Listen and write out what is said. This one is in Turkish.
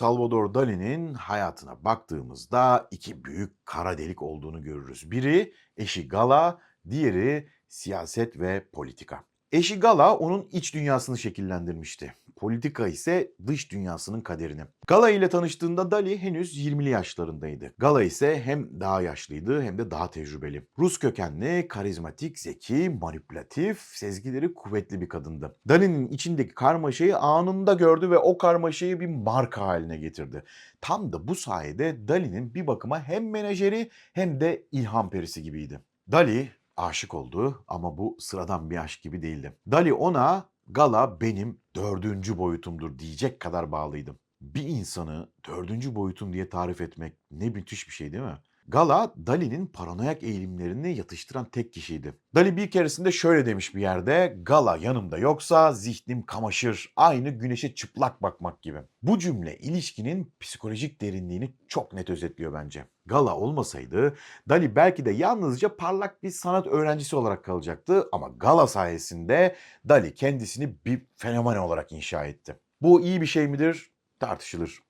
Salvador Dali'nin hayatına baktığımızda iki büyük kara delik olduğunu görürüz. Biri eşi Gala, diğeri siyaset ve politika. Eşi Gala onun iç dünyasını şekillendirmişti. Politika ise dış dünyasının kaderini. Gala ile tanıştığında Dali henüz 20'li yaşlarındaydı. Gala ise hem daha yaşlıydı hem de daha tecrübeli. Rus kökenli, karizmatik, zeki, manipülatif, sezgileri kuvvetli bir kadındı. Dali'nin içindeki karmaşayı anında gördü ve o karmaşayı bir marka haline getirdi. Tam da bu sayede Dali'nin bir bakıma hem menajeri hem de ilham perisi gibiydi. Dali aşık oldu ama bu sıradan bir aşk gibi değildi. Dali ona Gala benim dördüncü boyutumdur diyecek kadar bağlıydım. Bir insanı dördüncü boyutum diye tarif etmek ne müthiş bir şey değil mi? Gala, Dali'nin paranoyak eğilimlerini yatıştıran tek kişiydi. Dali bir keresinde şöyle demiş bir yerde, Gala yanımda yoksa zihnim kamaşır, aynı güneşe çıplak bakmak gibi. Bu cümle ilişkinin psikolojik derinliğini çok net özetliyor bence. Gala olmasaydı Dali belki de yalnızca parlak bir sanat öğrencisi olarak kalacaktı ama Gala sayesinde Dali kendisini bir fenomen olarak inşa etti. Bu iyi bir şey midir? Tartışılır.